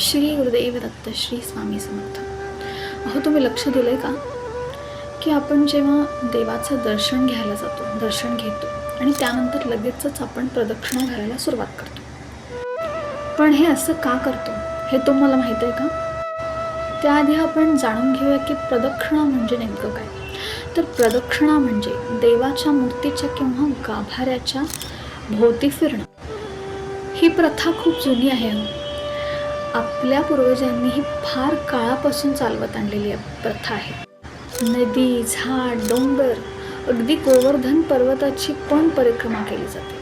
श्री गुरुदेव दत्त श्री स्वामी समर्थ. अहो तुम्ही लक्ष दिलं का? की आपण जेव्हा देवाचं दर्शन घ्यायला जातो दर्शन घेतो आणि त्यानंतर लगेचच आपण प्रदक्षिणा घालायला सुरुवात करतो. पण हे असं का करतो हे तुम्हाला माहीत आहे का? त्याआधी आपण जाणून घेऊया की प्रदक्षिणा म्हणजे नेमकं काय. तर प्रदक्षिणा म्हणजे देवाच्या मूर्तीच्या किंवा गाभाऱ्याच्या भोवती फिरणं. ही प्रथा खूप जुनी आहे आपल्या पूर्वजांनी ही फार काळापासून चालवत आणलेली प्रथा आहे. नदी झाड डोंगर अगदी गोवर्धन पर्वताची पण परिक्रमा केली जाते.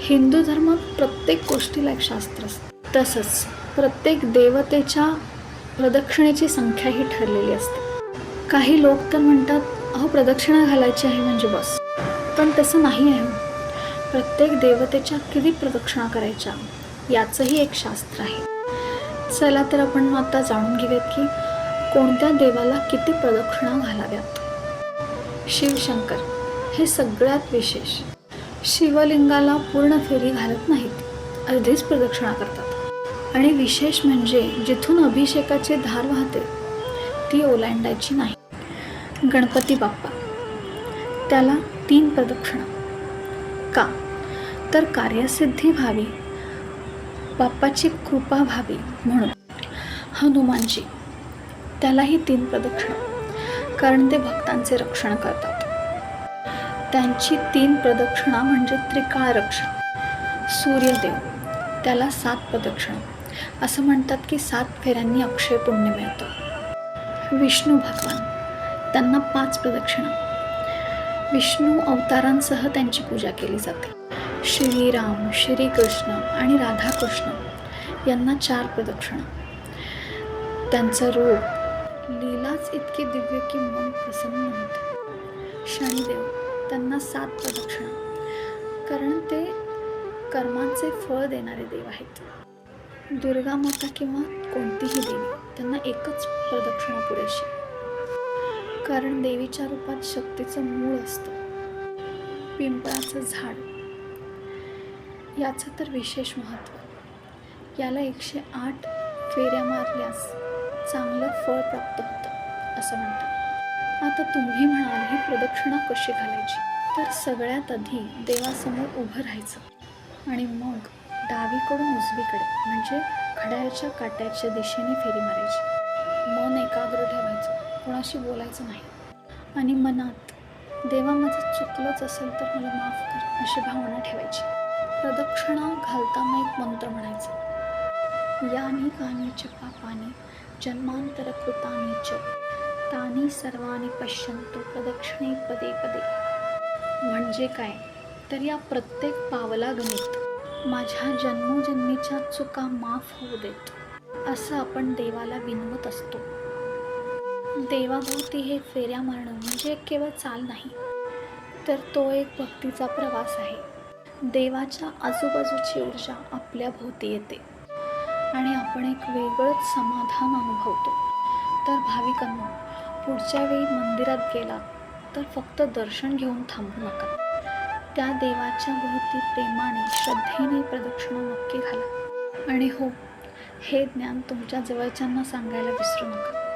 हिंदू धर्मात प्रत्येक गोष्टीला एक शास्त्र असतं. तसंच प्रत्येक देवतेच्या प्रदक्षिणेची संख्या ही ठरलेली असते. काही लोक तर म्हणतात अहो प्रदक्षिणा घालायची आहे म्हणजे बस. पण तसं नाही आहे. प्रत्येक देवतेच्या किती प्रदक्षिणा करायच्या याचंही एक शास्त्र आहे. चला तर आपण आता जाणून घेऊयात की कोणत्या देवाला किती प्रदक्षिणा घालाव्यात? शिवशंकर हे सगळ्यात विशेष. शिवलिंगाला पूर्ण फेरी घालत नाहीत अर्धीच प्रदक्षिणा करतात. आणि विशेष म्हणजे जिथून अभिषेकाची धार वाहते ती ओलांडायची नाही. गणपती बाप्पा त्याला तीन प्रदक्षिणा. का? तर कार्यसिद्धी व्हावी. बाप्पाची कृपा व्हावी म्हणून. हनुमानजी त्यालाही तीन प्रदक्षिणा कारण ते भक्तांचे रक्षण करतात. त्यांची तीन प्रदक्षिणा म्हणजे त्रिकाळ रक्षण सूर्यदेव त्याला सात प्रदक्षिणा. असं म्हणतात की सात फेऱ्यांनी अक्षय पुण्य मिळतं. विष्णू भगवान त्यांना पाच प्रदक्षिणा. विष्णू अवतारांसह त्यांची पूजा केली जाते. श्रीराम श्रीकृष्ण आणि राधाकृष्ण यांना चार प्रदक्षिणा. त्यांचं रूप लीलाच इतकी दिव्य की मन प्रसन्न होतं शनिदेव त्यांना सात प्रदक्षिणा. कारण ते कर्मांचे फळ देणारे देव आहेत. दुर्गा माता किंवा कोणतीही देवी त्यांना एकच प्रदक्षिणा पुरेशी. कारण देवीच्या रूपात शक्तीचं मूळ असतं. पिंपळाचं झाड याचं तर विशेष महत्त्व. याला एकशे आठ फेऱ्या मारल्यास चांगलं फळ प्राप्त होतं असं म्हणतात. आता तुम्ही म्हणाल ही प्रदक्षिणा कशी घालायची? तर सगळ्यात आधी देवासमोर उभं राहायचं आणि मग डावीकडून उजवीकडे म्हणजे घड्याळच्या काट्याच्या दिशेने फेरी मारायची. मन एकाग्र ठेवायचं कोणाशी बोलायचं नाही. आणि मनात देवा माझं चुकलंच असेल तर मला माफ कर अशी भावना ठेवायची. प्रदक्षिणा घालताना एक मंत्र म्हणायचा. यानी कानी च पापानी जन्मांतर कृतानी च तानी सर्वानी पश्यंतो प्रदक्षिणे पदे पदे. म्हणजे काय? तर या प्रत्येक पावला गणित. माझ्या जन्मोजन्मीच्या चुका माफ होऊ देत. असं आपण देवाला विनवत असतो. देवाभोवती हे फेऱ्या मारणं म्हणजे केवळ चाल नाही. तर तो एक भक्तीचा प्रवास आहे. देवाच्या आजूबाजूची ऊर्जा आपल्या भोवती येते. आणि आपण एक वेगळंच समाधान अनुभवतो. तर भाविकांना पुढच्या वेळी मंदिरात गेला तर फक्त दर्शन घेऊन थांबू नका. त्या देवाच्या भोवती प्रेमाने श्रद्धेने प्रदक्षिणा नक्की घाला. आणि हो हे ज्ञान तुमच्या जवळच्यांना सांगायला विसरू नका.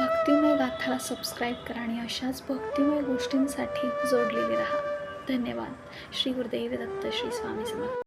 भक्तिमय गाथाला सबस्क्राईब करा आणि अशाच भक्तिमय गोष्टींसाठी जोडलेले राहा. धन्यवाद श्री गुरुदेव दत्त श्री स्वामी समर्थ